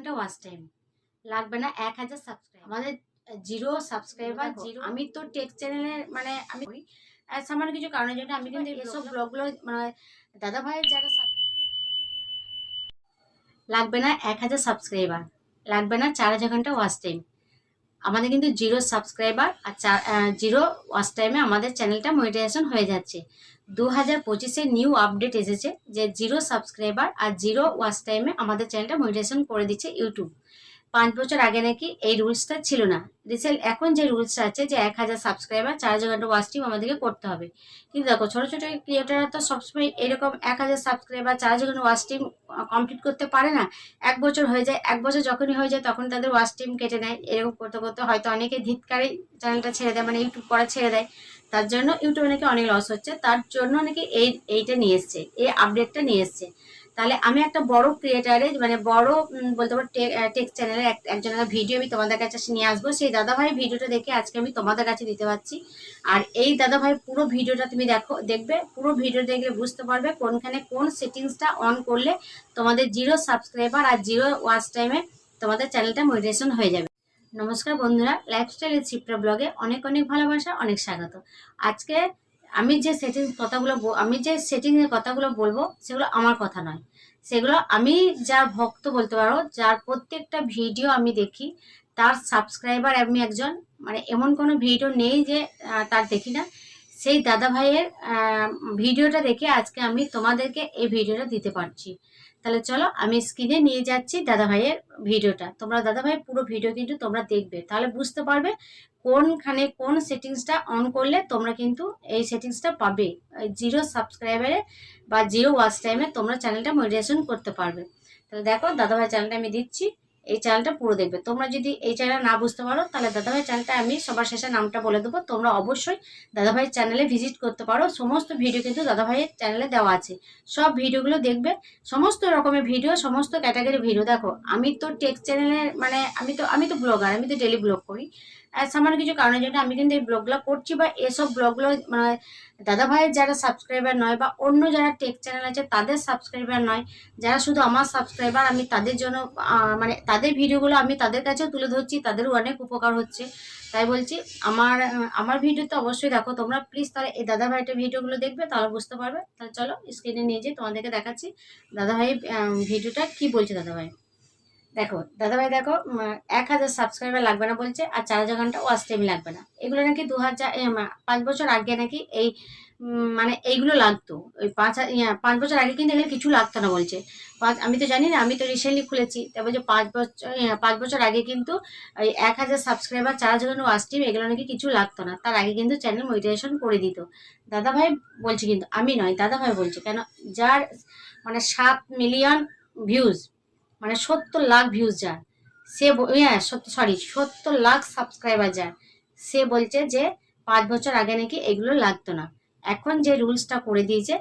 ঘণ্টা watch time. লাগবে না এক হাজার সাবস্ক্রাইব আমাদের জিরো সাবস্ক্রাইবার জিরো আমি তো টেক চ্যানেলের মানে আমি সামান্য কিছু কারণের জন্য আমি কিন্তু এসব ব্লগগুলো মানে দাদা ভাইয়ের যারা লাগবে না এক হাজার সাবস্ক্রাইবার লাগবে না চার হাজার ঘণ্টা ওয়াচ টাইম। আমাদের কিন্তু জিরো সাবস্ক্রাইবার আর জিরো ওয়াচ টাইমে আমাদের চ্যানেলটা মনিটাইজেশন হয়ে যাচ্ছে। দু হাজার পঁচিশে নিউ আপডেট এসেছে যে জিরো সাবস্ক্রাইবার আর জিরো ওয়াচ টাইমে আমাদের চ্যানেলটা মনিটাইজেশন করে দিচ্ছে ইউটিউব পাঁচ বছর আগে নাকি এই রুলসটা ছিল না। রিসেন্ট এখন যে রুলসটা আছে যে এক হাজার সাবস্ক্রাইবার, চার হাজার ঘণ্টা ওয়াচ টাইম আমাদেরকে করতে হবে। কিন্তু দেখো, ছোটো ছোটো ক্রিয়েটাররা তো সবসময় এরকম এক হাজার সাবস্ক্রাইবার চার হাজার ঘণ্টা ওয়াচ টাইম কমপ্লিট করতে পারে না। এক বছর হয়ে যায়, এক বছর যখনই হয়ে যায় তখন তাদের ওয়াচ টাইম কেটে নেয়। এরকম করতে করতে হয়তো অনেকে ধিৎকারে চ্যানেলটা ছেড়ে দেয় মানে ইউটিউব করা ছেড়ে দেয়। তার জন্য ইউটিউবে নাকি অনেক লস হচ্ছে। তার জন্য নাকি এই, এইটা নিয়ে এসছে, এই আপডেটটা নিয়ে এসছে। তাহলে আমি একটা বড় ক্রিয়েটারে মানে বড় বলতে পারো টেক চ্যানেলের একজনের ভিডিও আমি তোমাদের কাছে নিয়ে আসব। সেই দাদা ভাই ভিডিওটা দেখে আজকে আমি তোমাদের কাছে দিতে পারছি। আর এই দাদা ভাই পুরো ভিডিওটা তুমি দেখো, দেখবে, পুরো ভিডিও দেখলে বুঝতে পারবে কোনখানে কোন সেটিংসটা অন করলে তোমাদের জিরো সাবস্ক্রাইবার আর জিরো ওয়াচ টাইমে তোমাদের চ্যানেলটা মনিটাইজেশন হয়ে যাবে। নমস্কার বন্ধুরা লাইফস্টাইল চিপ্রা ব্লগে অনেক অনেক ভালোবাসা, অনেক স্বাগত। আজকে আমি যে সেটিং কথাগুলো আমি যে সেটিংয়ের কথাগুলো বলব, সেগুলো আমার কথা নয়। সেগুলো আমি যার ভক্ত বলতে পারো, যার প্রত্যেকটা ভিডিও আমি দেখি, তার সাবস্ক্রাইবার আমি একজন মানে এমন কোনো ভিডিও নেই যে তার দেখি না। সেই দাদা ভাইয়ের ভিডিওটা দেখে আজকে আমি তোমাদেরকে এই ভিডিওটা দিতে পারছি। তাহলে চলো আমি স্ক্রিনে নিয়ে যাচ্ছি দাদা ভাইয়ের ভিডিওটা। তোমরা দাদা ভাইয়ের পুরো ভিডিও কিন্তু তোমরা দেখবে। তাহলে বুঝতে পারবে কোনখানে কোন সেটিংসটা অন করলে তোমরা কিন্তু এই সেটিংসটা পাবে। জিরো সাবস্ক্রাইবারে বা জিরো ওয়াচ টাইমে তোমরা চ্যানেলটা মডিটেশন করতে পারবে। তাহলে দেখো দাদাভাই চ্যানেলটা আমি দিচ্ছি। এই চ্যানেলটা পুরো দেখবে। তোমরা যদি এই চ্যানেল না বুঝতে পারো, তাহলে দাদাভাই চ্যানেলটা আমি সবার শেষে নামটা বলে দেবো। তোমরা অবশ্যই দাদাভাইয়ের চ্যানেলে ভিজিট করতে পারো। সমস্ত ভিডিও কিন্তু দাদাভাইয়ের চ্যানেলে দেওয়া আছে। সব ভিডিওগুলো দেখবে। সমস্ত রকমের ভিডিও সমস্ত ক্যাটাগরি ভিডিও দেখো, আমি তো টেক চ্যানেলে মানে আমি তো আমি তো ব্লগার আমি তো ডেলি ব্লগ করি। সামান্য কিছু কারণের জন্য আমি কিন্তু এই ব্লগগুলো করছি বা এসব ব্লগগুলো মানে দাদা ভাইয়ের যারা সাবস্ক্রাইবার নয় বা অন্য যারা টেক চ্যানেল আছে তাদের সাবস্ক্রাইবার নয়, যারা শুধু আমার সাবস্ক্রাইবার আমি তাদের জন্য মানে তাদের ভিডিওগুলো আমি তাদের কাছেও তুলে ধরছি, তাদেরও অনেক উপকার হচ্ছে। তাই বলছি, আমার আমার ভিডিও তো অবশ্যই দেখো, তোমরা প্লিজ তাহলে এই দাদা ভাইটার ভিডিওগুলো দেখবে, তাহলে বুঝতে পারবে। তাহলে চলো স্ক্রিনে নিয়ে যাই, তোমাদেরকে দেখাচ্ছি দাদা ভাই ভিডিওটা কি বলছে দাদা ভাই দেখো, দাদাভাই দেখো এক হাজার সাবস্ক্রাইবার লাগবে না বলছে, আর চার হাজার ঘণ্টা ওয়াচ টাইম লাগবে না। এগুলো নাকি দু হাজার পাঁচ বছর আগে নাকি এই মানে এইগুলো লাগতো। ওই পাঁচ পাঁচ বছর আগে কিন্তু এগুলো কিছু লাগতো না বলছে। পাঁচ, আমি তো জানি না, আমি তো রিসেন্টলি খুলেছি। তা বলছে পাঁচ বছর পাঁচ বছর আগে কিন্তু ওই এক হাজার সাবস্ক্রাইবার চার হাজার ঘণ্টা ওয়াচ এগুলো নাকি কিছু লাগতো না। তার আগে কিন্তু চ্যানেল মনিটাইজেশন করে দিত। দাদাভাই বলছে কিন্তু, আমি নয়, দাদাভাই বলছে, কেন? যার মানে সাত মিলিয়ন ভিউজ মানে সত্তর লাখ ভিউজ যার সে হ্যাঁ সত্তর সরি সত্তর লাখ সাবস্ক্রাইবার যার সে বলছে যে, পাঁচ বছর আগে নাকি এগুলো লাগতো না। এখন যে রুলসটা করে দিয়েছে,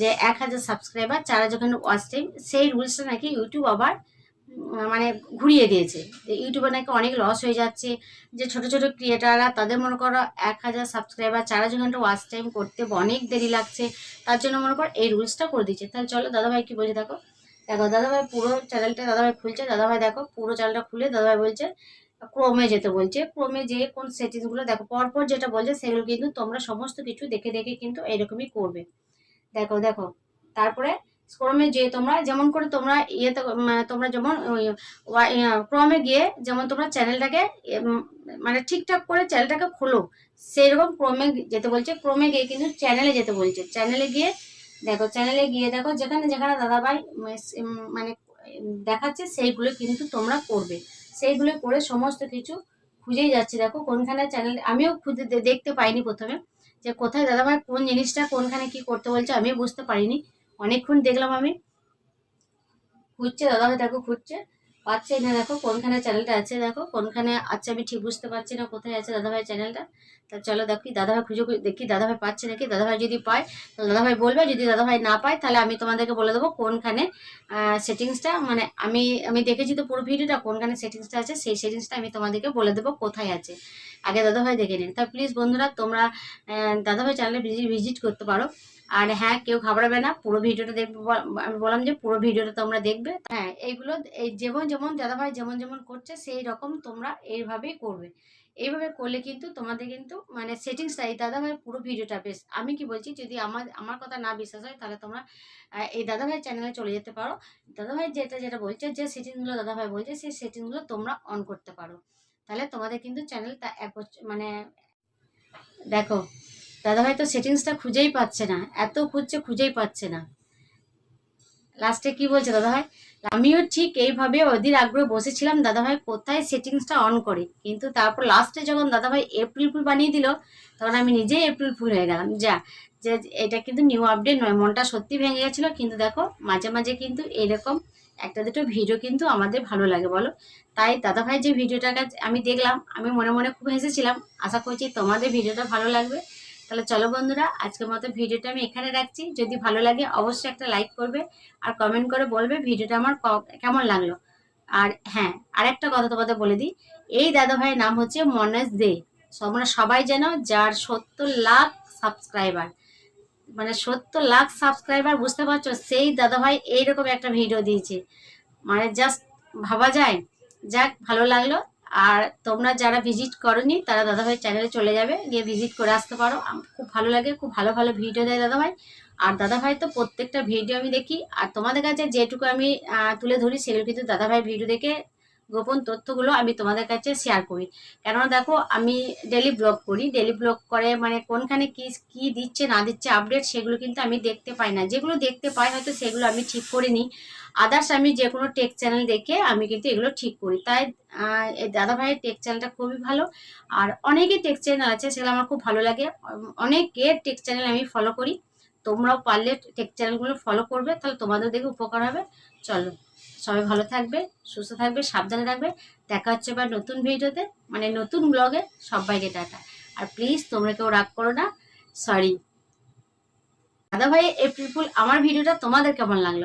যে এক হাজার সাবস্ক্রাইবার চার হাজার ওয়াচ টাইম সেই রুলসটা নাকি ইউটিউব আবার মানে ঘুরিয়ে দিয়েছে। ইউটিউবে নাকি অনেক লস হয়ে যাচ্ছে। যে ছোট ছোট ক্রিয়েটাররা তাদের মনে করো এক হাজার সাবস্ক্রাইবার চার হাজার ঘণ্টা ওয়াচ টাইম করতে অনেক দেরি লাগছে, তার জন্য মনে করো এই রুলসটা করে দিয়েছে। তাহলে চলো দাদাভাই কি বলছে দেখো। দেখো দাদাভাই পুরো চ্যানেলটা দাদাভাই খুলছে দাদাভাই দেখো পুরো চ্যানেলটা খুলে দাদাভাই বলছে ক্রমে যেতে বলছে ক্রমে যে কোন সেটিংসগুলো দেখো পরপর যেটা বলছে সেগুলো কিন্তু তোমরা সমস্ত কিছু দেখে দেখে কিন্তু এরকমই করবে। দেখো দেখো তারপরে ক্রমে যে তোমরা যেমন করে তোমরা ইয়েতে উম, তোমরা যেমন ক্রমে গিয়ে যেমন তোমরা চ্যানেলটাকে মানে ঠিকঠাক করে চ্যানেলটাকে খোলো সেরকম ক্রমে যেতে বলছে ক্রমে গিয়ে কিন্তু চ্যানেলে যেতে বলছে। চ্যানেলে গিয়ে দেখো চ্যানেলে গিয়ে দেখো, যেখানে যেখানে দাদাভাই মানে দেখাচ্ছে, সেইগুলো কিন্তু তোমরা করবে। সেইগুলো করে সমস্ত কিছু খুঁজেই যাচ্ছি। দেখো, কোনখানে চ্যানেল আমিও খুঁজে দেখতে পাইনি প্রথমে যে কোথায় দাদাভাই কোন জিনিসটা, কোনখানে কি করতে বলছে, আমিও বুঝতে পারিনি। অনেকক্ষণ দেখলাম আমি। খুঁজছে, দাদাভাই দেখো, খুঁজছে। পাচ্ছে না। দেখো কোনখানে চ্যানেলটা আছে, দেখো কোনখানে আছে আমি ঠিক বুঝতে পারছি না কোথায় আছে দাদাভাই চ্যানেলটা তা চলো দেখি, দাদাভাই খুঁজে দেখি দাদাভাই পাচ্ছে নাকি? দাদাভাই যদি পায় তাহলে দাদাভাই বলবে, যদি দাদাভাই না পায়, তাহলে আমি তোমাদেরকে বলে দেবো কোনখানে সেটিংসটা মানে আমি আমি দেখেছি তো পুরো ভিডিওটা কোনখানে সেটিংসটা আছে, সেই সেটিংসটা আমি তোমাদেরকে বলে দেবো কোথায় আছে। আগে দাদাভাই দেখে নিন। তা প্লিজ বন্ধুরা, তোমরা দাদাভাই চ্যানেলে ভিজিট করতে পারো। আর হ্যাঁ কেউ ঘাবড়াবে না, পুরো ভিডিওটা দেখবে আমি বললাম যে পুরো ভিডিওটা তোমরা দেখবে। হ্যাঁ এইগুলো এই যেমন যেমন দাদাভাই যেমন যেমন করছে, সেই রকম তোমরা এইভাবেই করবে। এইভাবে করলে কিন্তু তোমাদের কিন্তু মানে সেটিংসটা এই দাদাভাই পুরো ভিডিওটা বেশ, আমি কি বলছি, যদি আমার আমার কথা না বিশ্বাস হয়, তাহলে তোমরা এই দাদাভাই চ্যানেলে চলে যেতে পারো। দাদাভাই যেটা যেটা বলছে, যে সেটিংসগুলো দাদাভাই বলছে, সেই সেটিংসগুলো তোমরা অন করতে পারো। তাহলে তোমাদের কিন্তু চ্যানেলটা এক মানে দেখো দাদাভাই তো সেটিংসটা খুঁজেই পাচ্ছে না, এত খুঁজছে খুঁজেই পাচ্ছে না। লাস্টে কি বলছে দাদাভাই আমিও ঠিক এইভাবে অধীর আগ্রহ বসেছিলাম দাদাভাই কোথায় সেটিংসটা অন করে। কিন্তু তারপর লাস্টে যখন দাদাভাই এপ্রিল ফুল বানিয়ে দিল, তখন আমি নিজেই এপ্রিল ফুল হয়ে গেলাম। যা, যে, এটা কিন্তু নিউ আপডেট নয়, মনটা সত্যি ভেঙে গেছিল। কিন্তু দেখো, মাঝে মাঝে কিন্তু এরকম একটা দুটো ভিডিও কিন্তু আমাদের ভালো লাগে, বলো? তাই দাদাভাই যে ভিডিওটাকে আমি দেখলাম, আমি মনে মনে খুব হেসেছিলাম। আশা করছি তোমাদের ভিডিওটা ভালো লাগবে। তাহলে চলো বন্ধুরা, আজকের মতো ভিডিওটা আমি এখানে রাখছি। যদি ভালো লাগে অবশ্যই একটা লাইক করবে আর কমেন্ট করে বলবে ভিডিওটা আমার কেমন লাগল। আর হ্যাঁ আরেকটা কথা তোমাদের বলে দিই, এই দাদা ভাইয়ের নাম হচ্ছে মনেশ দে। আমরা সবাই যেন যার সত্তর লাখ সাবস্ক্রাইবার মানে সত্তর লাখ সাবস্ক্রাইবার বুঝতে পারছ, সেই দাদা ভাই এইরকম একটা ভিডিও দিয়েছে। মানে জাস্ট ভাবা যায়। যাক, ভালো লাগল। আর তোমরা যারা ভিজিট করনি, তারা দাদাভাই চ্যানেলে চলে যাবে, গিয়ে ভিজিট করে আসতে পারো। খুব ভালো লাগে, খুব ভালো ভালো ভিডিও দেয় দাদাভাই। আর দাদাভাই তো প্রত্যেকটা ভিডিও আমি দেখি। আর তোমাদের কাছে যেটুকু আমি তুলে ধরি, সেগুলো কিন্তু দাদাভাই ভিডিও দেখে গোপন তথ্যগুলো আমি তোমাদের কাছে শেয়ার করি। কেননা দেখো, আমি ডেলি ব্লগ করি। ডেলি ব্লগ করে মানে কোনখানে কি কি দিচ্ছে, না দিচ্ছে আপডেট সেগুলো কিন্তু আমি দেখতে পাই না। যেগুলো দেখতে পাই, হয়তো সেগুলো আমি ঠিক করে নিই আদার্স আমি যে কোনো টেক চ্যানেল দেখে আমি কিন্তু এগুলো ঠিক করি। তাই দাদা ভাইয়ের টেক চ্যানেলটা খুবই ভালো। আর অনেকেই টেক চ্যানেল আছে সেগুলো আমার খুব ভালো লাগে। অনেকের টেক চ্যানেল আমি ফলো করি। তোমরাও পারলে টেক চ্যানেলগুলো ফলো করবে, তাহলে তোমাদের দেখে উপকার হবে। চলো, সবাই ভালো থাকবে, সুস্থ থাকবে, সাবধানে থাকবে। দেখা হচ্ছে এবার নতুন ভিডিওতে মানে নতুন ব্লগে সবাইকে টাটা। আর প্লিজ তোমরা কেউ রাগ করো না। সরি দাদা ভাই এপ্রিল ফুল আমার ভিডিওটা তোমাদের কেমন লাগল?